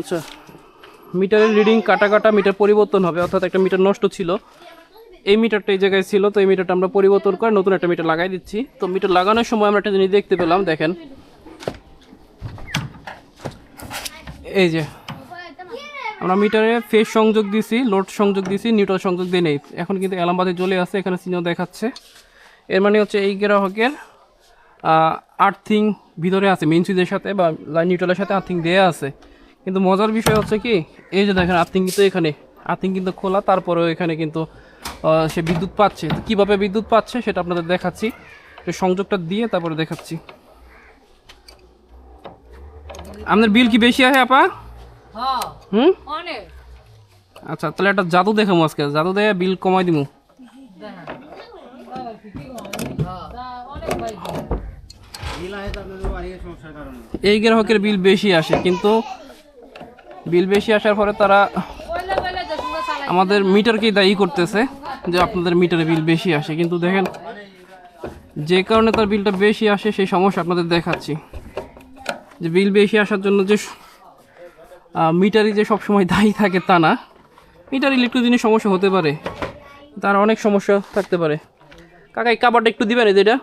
আচ্ছা মিটারের রিডিং কাটা কাটা মিটার পরিবর্তন হবে, অর্থাৎ একটা মিটার নষ্ট ছিল। এই মিটারটা এই জায়গায় ছিল, তো এই মিটারটা আমরা পরিবর্তন করে নতুন একটা মিটার লাগাই দিচ্ছি। তো মিটার লাগানোর সময় আমরা একটা জিনিস দেখতে পেলাম, দেখেন। এই যে, আমরা মিটারে ফেস সংযোগ দিছি, লোড সংযোগ দিছি, নিউট্রাল সংযোগ দিয়ে নেই। এখন কিন্তু অ্যালামবাতি জ্বলে আছে, এখানে সিনিও দেখাচ্ছে। এর মানে হচ্ছে এই গ্রাহকের আর্থিং ভিতরে আছে মেইন সুইচের সাথে বা লাইন নিউট্রালের সাথে আর্থিং দেয়া আছে। কিন্তু মজার বিষয় হচ্ছে কি এই যে দেখেন আর্থিং কিন্তু এখানে আর্থিং কিন্তু খোলা তারপরেও এখানে কিন্তু সে বিদ্যুৎ পাচ্ছে। তো কীভাবে বিদ্যুৎ পাচ্ছে সেটা আপনাদের দেখাচ্ছি। তো সংযোগটা দিয়ে তারপরে দেখাচ্ছি। আপনার বিল কি বেশি আছে আপা? হ্যাঁ। হুম? আচ্ছা তাহলে একটা জাদু দেখাবো আজকে। জাদু দিয়ে বিল কমাই দেখা হ্যাঁ। এই গ্রাহকের বিল বেশি আসে কিন্তু বিল বেশি আসার পরে তারা আমাদের মিটারকেই দায়ী করতেছে যে আপনাদের মিটারে বিল বেশি আসে। কিন্তু দেখেন যে কারণে তার বিলটা বেশি আসে সেই সমস্যা আপনাদের দেখাচ্ছি। যে বিল বেশি আসার জন্য যে মিটারই যে সবসময় দায়ী থাকে তা না। মিটার ইলেকট্রিক জিনিস সমস্যা হতে পারে। তার অনেক সমস্যা থাকতে পারে। কাকা এই কাবারটা একটু দিবেন এটা?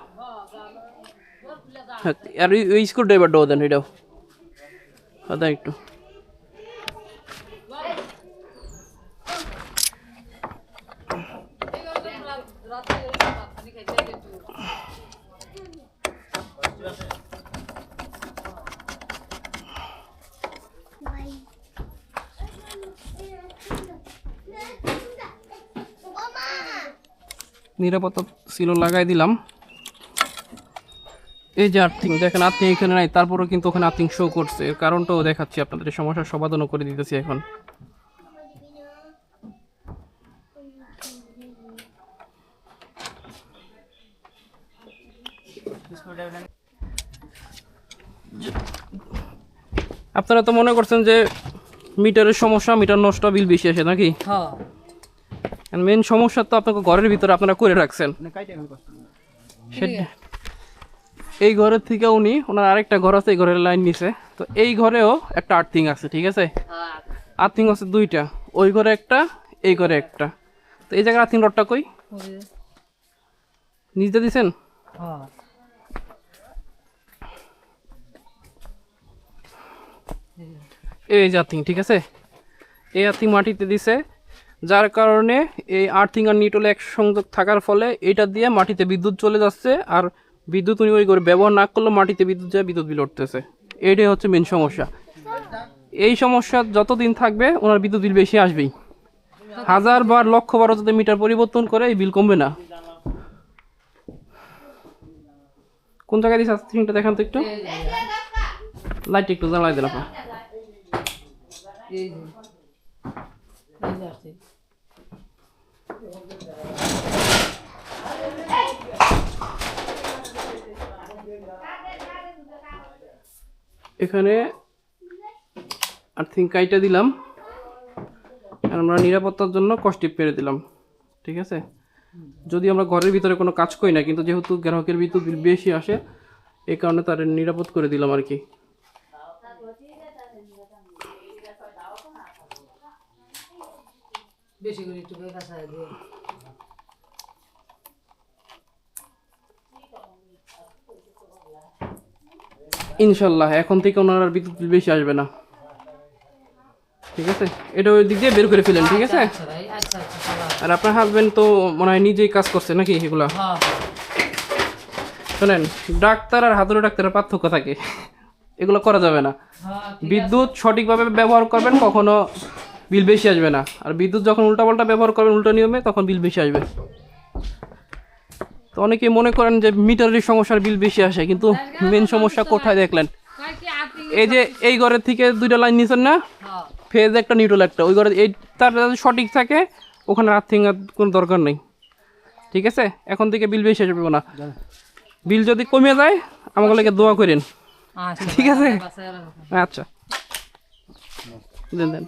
হ্যাঁ, আর ওই- স্ক্রু ড্রাইভারটাও দেন এটাও। দেন একটু। নিরাপত্তা ছিল, লাগাই দিলাম। এই যে আর্থিং, দেখেন আর্থিং এখানে নাই, তারপরেও কিন্তু ওখানে আর্থিং শো করছে। এর কারণটাও দেখাচ্ছি আপনাদের সমস্যার সমাধানও করে দিতেছি এখন। আপনারা তো মনে করছেন যে মিটারের সমস্যা, মিটার নষ্ট, বিল বেশি আসে নাকি? হ্যাঁ। মেন সমস্যা তো আপনাকে ঘরের ভিতরে আপনারা করে রাখছেন। সেটা এই ঘরের থেকে উনি ওনার আরেকটা ঘর আছে এই ঘরের লাইন নিছে তো এই ঘরেও একটা আর্থিং আছে ঠিক আছে? হ্যাঁ আর্থিং আছে দুইটা। ওই ঘরে একটা এই ঘরে একটা। তো এই জায়গায় আর্থিং রডটা কই? নিজে দিছেন? হ্যাঁ। এই যে আর্থিং ঠিক আছে? এই আর্থিং মাটিতে দিছে। যার কারণে এই আর্থিং আর নিউট্রাল এক সংযোগ থাকার ফলে এটা দিয়ে মাটিতে বিদ্যুৎ চলে যাচ্ছে আর বিদ্যুৎ উনি ওই করে ব্যবহার না করলেও মাটিতে বিদ্যুৎ যায় বিদ্যুৎ বিল উঠতেছে। এইটাই হচ্ছে মেন সমস্যা। এই সমস্যা যতদিন থাকবে ওনার বিদ্যুৎ বিল বেশি আসবেই। হাজার বার লক্ষ বারো যদি মিটার পরিবর্তন করে এই বিল কমবে না। কোন জায়গায় দিচ্ছে আর্থিংটা দেখান তো একটু। লাইট একটু জ্বালাই দিলাম এই এখানে আর্থিং কাইটা দিলাম। আমরা নিরাপত্তার জন্য কষ্টিপ পেরে দিলাম। ঠিক আছে? যদি আমরা ঘরের ভিতরে কোনো কাজ করি না, কিন্তু যেহেতু গ্রাহকের বিদ্যুৎ বেশি আসে, এই কারণে তার নিরাপদ করে দিলাম আর কি। বেশি করে একটু কাঁচা দিয়ে। ইনশাল্লাহ এখন থেকে ওনার আর বিদ্যুৎ বিল বেশি আসবে না। ঠিক আছে? এটা ওই দিক দিয়ে বের করে ফেলেন ঠিক আছে? আচ্ছা আচ্ছা আচ্ছা আর আপনার হাজবেন্ড তো মনে হয় নিজেই কাজ করছে নাকি এগুলা? হ্যাঁ শোনেন ডাক্তার আর হাতুড়ি ডাক্তারের পার্থক্য থাকে। এগুলো করা যাবে না। হ্যাঁ বিদ্যুৎ সঠিকভাবে ব্যবহার করবেন কখনো বিল বেশি আসবে না। আর বিদ্যুৎ যখন উল্টাপাল্টা ব্যবহার করবেন উল্টো নিয়মে তখন বিল বেশি আসবে। তো অনেকেই মনে করেন যে মিটারের সমস্যার বিল বেশি আসে কিন্তু মেন সমস্যা কোথায় দেখলেন? এই যে এই ঘরের থেকে দুইটা লাইন নিছেন না? ফেজ একটা নিউট্রাল একটা। ওই ঘরে এই তার সঠিক থাকে ওখানে আর্থিং কোনো দরকার নেই। ঠিক আছে? এখন থেকে বিল বেশি আসবে না। বিল যদি কমে যায় আমাকে লেগে দোয়া করেন। আচ্ছা ঠিক আছে? আচ্ছা। দেন দেন।